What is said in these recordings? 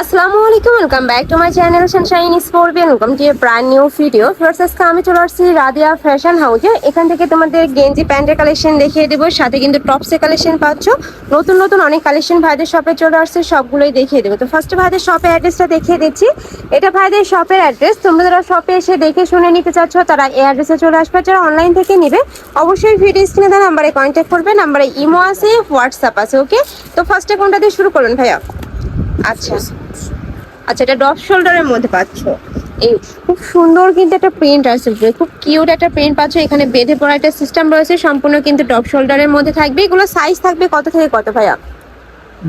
আসসালামু আলাইকুম welcome back to my channel sunshine scorpion welcome to a brand new video first আজকে আমি চলে আসছি রাদিয়া ফ্যাশন হাউসে এখান থেকে তোমাদের গেঞ্জি, প্যান্টের কালেকশন দেখিয়ে দেবো। সাথে কিন্তু টপসের কালেকশন পাচ্ছ। নতুন নতুন অনেক কালেকশন ভাইদের শপে চলে আসছে, সবগুলোই দেখিয়ে দেবো। তো ফার্স্ট ভাইদের শপের অ্যাড্রেসটা দেখিয়ে দিচ্ছি। এটা ভাইদের শপের অ্যাড্রেস তোমরা যারা শপে এসে দেখে শুনে নিতে চাচ্ছ, তারা এই অ্যাড্রেসে চলে আসবে। যারা অনলাইন থেকে নেবে, অবশ্যই ভিডিও স্ক্রিনে দেওয়া নাম্বারে কন্ট্যাক্ট করবে। নাম্বারে ইমো আছে হোয়াটসঅ্যাপ আছে ওকে তো ফার্স্টে কোনটা দিয়ে শুরু করুন ভাইয়া? আচ্ছা। আচ্ছা এটা ডপ শোল্ডারের মধ্যে পাচ্ছ। এই খুব সুন্দর কিন্তু একটা প্রিন্ট আছে। খুব কিউট একটা প্রিন্ট পাচ্ছ। এখানে বেঁধে পড়া একটা সিস্টেম রয়েছে সম্পূর্ণ কিন্তু ডপ শোল্ডারের মধ্যে থাকবে। এগুলো সাইজ থাকবে কত থেকে কত ভাইয়া?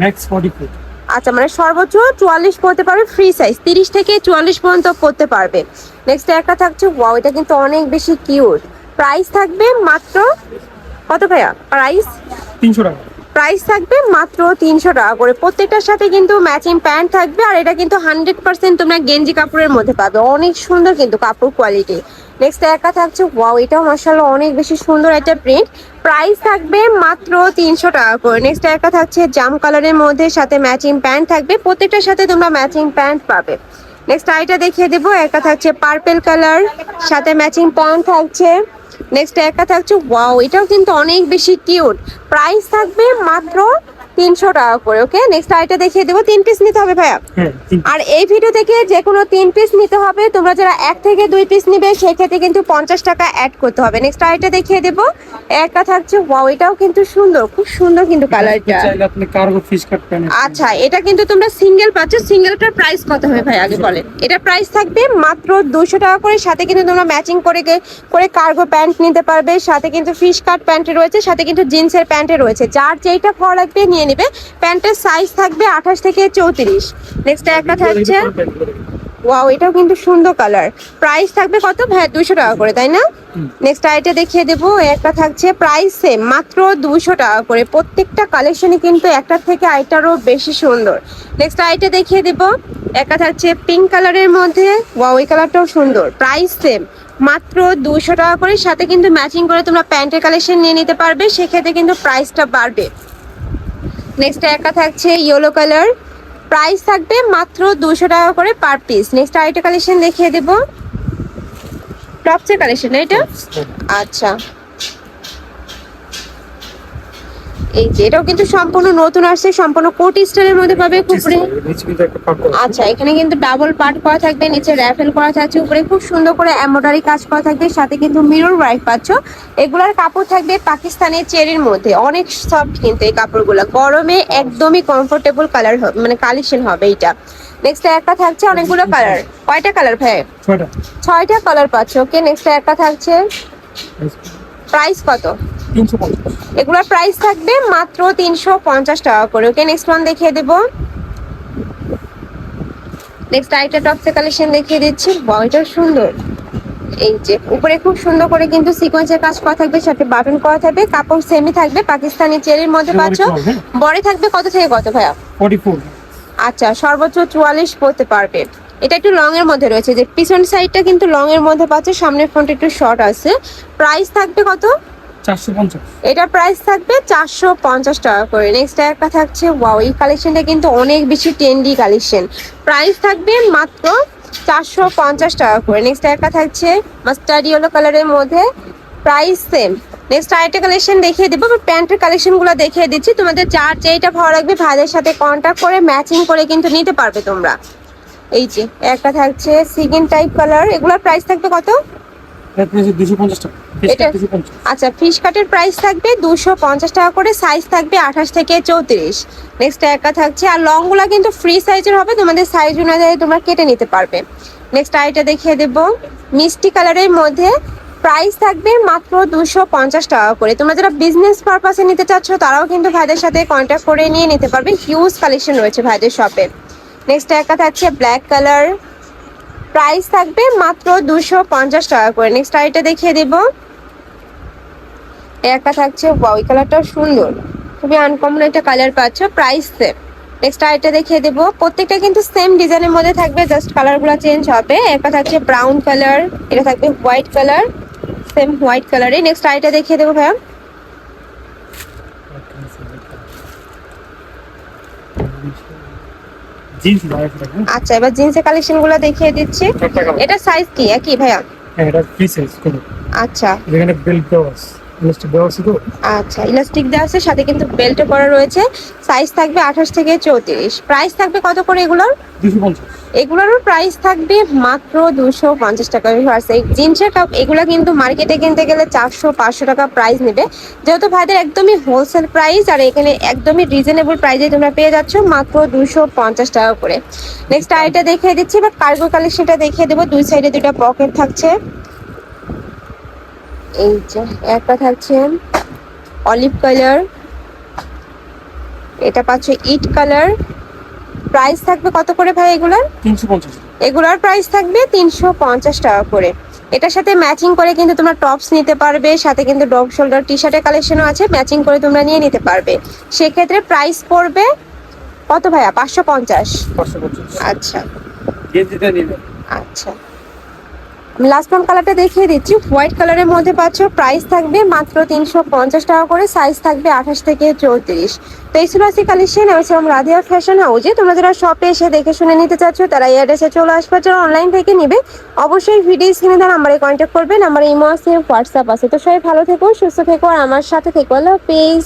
ম্যাক্স ফর্টি ফোর আচ্ছা মানে সর্বোচ্চ চুয়াল্লিশ পড়তে পারবে ফ্রি সাইজ তিরিশ থেকে চুয়াল্লিশ পর্যন্ত পড়তে পারবে। নেক্সট একটা থাকছে ওয়াও এটা কিন্তু অনেক বেশি কিউট। প্রাইস থাকবে মাত্র কত ভাইয়া? প্রাইস তিনশো টাকা। প্রাইস থাকবে মাত্র তিনশো টাকা করে। প্রত্যেকটার সাথে কিন্তু ম্যাচিং প্যান্ট থাকবে আর এটা কিন্তু হান্ড্রেড পার্সেন্ট তোমরা গেঞ্জি কাপড়ের মধ্যে পাবে। অনেক সুন্দর কিন্তু কাপড় কোয়ালিটি নেক্সট একা থাকছে ওয়াও এটাও মার্শাল অনেক বেশি সুন্দর একটা প্রিন্ট প্রাইস থাকবে মাত্র তিনশো টাকা করে। নেক্সট একা থাকছে, জাম কালারের মধ্যে সাথে ম্যাচিং প্যান্ট থাকবে। প্রত্যেকটার সাথে তোমরা ম্যাচিং প্যান্ট পাবে। নেক্সট আইটা দেখিয়ে দেবো। একটা থাকছে পার্পেল কালার সাথে ম্যাচিং প্যান্ট থাকছে। নেক্সট একটা থাকছে? ওয়াও এটাও কিন্তু অনেক বেশি কিউট প্রাইস থাকবে মাত্র তিনশো টাকা করে ওকে নেক্সট আইটা দেখিয়ে দেবো। তিন পিস নিতে হবে ভাইয়া। হ্যাঁ আর এই ভিডিও থেকে যে কোনো তিন পিস নিতে হবে তোমরা যারা এক থেকে দুই পিস নিবে সেক্ষেত্রে কিন্তু পঞ্চাশ টাকা অ্যাড করতে হবে। নেক্সট আইটা দেখিয়ে দেবো। একটা থাকছে ওয়াও এটাও কিন্তু সুন্দর খুব সুন্দর কিন্তু কালারটা চাইলে আপনি কার্গো ফিশ কাট প্যান্ট আচ্ছা এটা কিন্তু তোমরা সিঙ্গেল পাচ্ছ। সিঙ্গেলটার প্রাইস কত হবে ভাই আগে বলেন? এটা প্রাইস থাকবে মাত্র দুশো টাকা করে। সাথে কিন্তু তোমরা ম্যাচিং করে করে কার্গো প্যান্ট নিতে পারবে। সাথে কিন্তু ফিশ কাট প্যান্টে রয়েছে সাথে কিন্তু জিন্সের প্যান্টে রয়েছে। যার যেইটা ভালো লাগবে নিয়ে নেবে। প্যান্টের সাইজ থাকবে আঠাশ থেকে চৌত্রিশ। নেক্সট একটা থাকছে ওয়াও এটাও কিন্তু সুন্দর কালার প্রাইস থাকবে কত? ভাই দুশো টাকা করে, তাই না? নেক্সট আইটা দেখিয়ে দেবো একটা থাকছে প্রাইস সেম মাত্র দুশো টাকা করে। প্রত্যেকটা কালেকশনে কিন্তু একটা থেকে আইটারও বেশি সুন্দর। নেক্সট আইটা দেখিয়ে দেবো, একটা থাকছে পিঙ্ক কালারের মধ্যে। ওয়াও এই কালারটাও সুন্দর। প্রাইস সেম মাত্র দুশো টাকা করে। সাথে কিন্তু ম্যাচিং করে তোমরা প্যান্টের কালেকশন নিয়ে নিতে পারবে। সেক্ষেত্রে কিন্তু প্রাইসটা বাড়বে। নেক্সট একটা থাকছে ইয়েলো কালার প্রাইস থাকবে মাত্র দুশো টাকা করে পার পিস নেক্সট আরেকটা কালেকশন দেখিয়ে দেবো। টপসের কালেকশন এটা আচ্ছা। এই যে এটাও কিন্তু সম্পূর্ণ নতুন আসছে সম্পূর্ণ কোটি স্টাইলের মধ্যে পাবে উপরে আচ্ছা এখানে কিন্তু ডাবল পার্ট করা থাকবে নিচে র্যাফেল করা থাকছে উপরে খুব সুন্দর করে এমব্রয়ডারি কাজ করা থাকবে সাথে কিন্তু মিরর ওয়ার্ক পাচ্ছ। এগুলার কাপড় থাকবে পাকিস্তানের চেরির মধ্যে অনেক সফট কিন্তু এই কাপড়গুলো। গরমে একদমই কমফোর্টেবল কালার হবে মানে কালেকশন হবে এটা নেক্সট একটা থাকছে অনেকগুলো কালার কয়টা কালার ভাই? ছয়টা। কালার পাচ্ছ ওকে নেক্সট একটা থাকছে। প্রাইস কত? এগুলোর প্রাইস থাকবে মাত্র তিনশো পঞ্চাশ টাকা করে। ওকে নেক্সট ওয়ান দেখিয়ে দেবো। নেক্সট আরেকটা টপসের কালেকশন দেখিয়ে দিচ্ছি। বয়টাও সুন্দর। এই যে উপরে খুব সুন্দর করে কিন্তু সিকোয়েন্সের কাজ করা থাকবে সাথে বাটন করা থাকবে কাপড় সেমি থাকবে পাকিস্তানি চেরির মধ্যে পাচ্ছ। বড়ে থাকবে কত থেকে কত ভাইয়া? আচ্ছা সর্বোচ্চ চুয়াল্লিশ পড়তে পারবে। এটা একটু লং এর মধ্যে রয়েছে। যে পিছন সাইডটা কিন্তু লং এর মধ্যে পাচ্ছে সামনের ফ্রন্ট একটু শর্ট আছে। প্রাইস থাকবে কত? এটা প্রাইস থাকবে চারশো পঞ্চাশ টাকা করে। নেক্সট একটা থাকছে ওয়াও এই কালেকশনটা কিন্তু অনেক বেশি ট্রেন্ডি কালেকশন প্রাইস থাকবে মাত্র চারশো পঞ্চাশ টাকা করে। নেক্সট একটা থাকছে মাস্টার্ড ইয়েলো কালারের মধ্যে। প্রাইস সেম নেক্সট আরেকটা কালেকশন দেখিয়ে দেবো। প্যান্টের কালেকশনগুলো দেখিয়ে দিচ্ছি। তোমাদের যার যেইটা ভালো লাগবে ভাইদের সাথে কন্ট্যাক্ট করে ম্যাচিং করে কিন্তু নিতে পারবে তোমরা। এই যে একটা থাকছে সিগিন টাইপ কালার এগুলোর প্রাইস থাকবে কত? দুশো পঞ্চাশ টাকা। আচ্ছা ফিশ কাটের প্রাইস থাকবে দুশো পঞ্চাশ টাকা করে সাইজ থাকবে আঠাশ থেকে চৌত্রিশ। নেক্সট একা থাকছে আর লংগুলা কিন্তু ফ্রি সাইজের হবে তোমাদের সাইজ অনুযায়ী তোমরা কেটে নিতে পারবে। নেক্সট আইটা দেখিয়ে দেবো। মিষ্টি কালারের মধ্যে প্রাইস থাকবে মাত্র দুশো পঞ্চাশ টাকা করে। তোমরা যারা বিজনেস পারপাসে নিতে চাচ্ছ তারাও কিন্তু ভাইদের সাথে কন্ট্যাক্ট করে নিয়ে নিতে পারবে। হিউজ কালেকশন রয়েছে ভাইদের শপে নেক্সট একা থাকছে ব্ল্যাক কালার প্রাইস থাকবে মাত্র দুশো পঞ্চাশ টাকা করে। নেক্সট আইটা দেখিয়ে দেবো। একটা থাকছে ওই কালারটাও সুন্দর। খুবই আনকমন একটা কালার পাচ্ছ প্রাইস সেম নেক্সট আরেকটা দেখিয়ে দেবো। প্রত্যেকটা কিন্তু সেম ডিজাইনের মধ্যে থাকবে জাস্ট কালারগুলো চেঞ্জ হবে। একটা থাকছে ব্রাউন কালার এটা থাকবে হোয়াইট কালার সেম হোয়াইট কালারে নেক্সট আরেকটা দেখিয়ে দেবো ভাইয়া। আচ্ছা এবার জিন্সের কালেকশনগুলো দেখিয়ে দিচ্ছি। এটা সাইজ কি? একই ভাইয়া? হ্যাঁ এটা ফ্রি সাইজ আচ্ছা। যেখানে বেল্ট দেওয়া আছে। ইলাস্টিক দেওয়া আছে তো? আচ্ছা ইলাস্টিক দেওয়া আছে সাথে কিন্তু বেল্টও করা রয়েছে। সাইজ থাকবে আঠাশ থেকে চৌত্রিশ। প্রাইস থাকবে কত করে এগুলোর? দুশো পঞ্চাশ। এগুলোরও প্রাইস থাকবে মাত্র দুশো পঞ্চাশ টাকা। ভিউয়ার্স এই জিন্সের কাপ এগুলো কিন্তু মার্কেটে কিনতে গেলে চারশো পাঁচশো টাকা প্রাইস নেবে। যেহেতু ভাইদের একদমই হোলসেল প্রাইস আর এখানে একদমই রিজনেবল প্রাইসে তোমরা পেয়ে যাচ্ছ মাত্র দুশো পঞ্চাশ টাকা করে। নেক্সট আইটা দেখিয়ে দিচ্ছি বা কার্গো কালেকশনটা দেখিয়ে দেবো। দুই সাইডে দুটো পকেট থাকছে। এই যে একটা থাকছে অলিভ কালার এটা পাচ্ছে ইট কালার প্রাইস থাকবে কত করে ভাই এগুলোর? এগুলার প্রাইস থাকবে তিনশো পঞ্চাশ টাকা করে। এটার সাথে ম্যাচিং করে কিন্তু তোমরা টপস নিতে পারবে সাথে কিন্তু ডগ শোল্ডার টি শার্টের কালেকশনও আছে ম্যাচিং করে তোমরা নিয়ে নিতে পারবে। সেক্ষেত্রে প্রাইস পড়বে কত ভাইয়া? পাঁচশো পঞ্চাশ। আচ্ছা। আচ্ছা। লাস্ট ওয়ান কালারটা দেখিয়ে দিচ্ছি। হোয়াইট কালারের মধ্যে পাচ্ছ প্রাইস থাকবে মাত্র তিনশো পঞ্চাশ টাকা করে সাইজ থাকবে আঠাশ থেকে চৌত্রিশ। তো এই ছিল আজকে কালেকশন আমি ছিলাম রাধিয়া ফ্যাশন হাউজে তোমরা যারা শপে এসে দেখে শুনে নিতে চাচ্ছ, তারা এই অ্যাড্রেসে চলে আসবে, যারা অনলাইন থেকে নিবে। অবশ্যই ভিডিও স্ক্রিনে তার নাম্বারে কন্ট্যাক্ট করবে নাম্বারে ইমো আছে হোয়াটসঅ্যাপ আছে। তো সবাই ভালো থেকো, সুস্থ থেকো, আর আমার সাথে থেকো। আল্লাহ হাফিজ।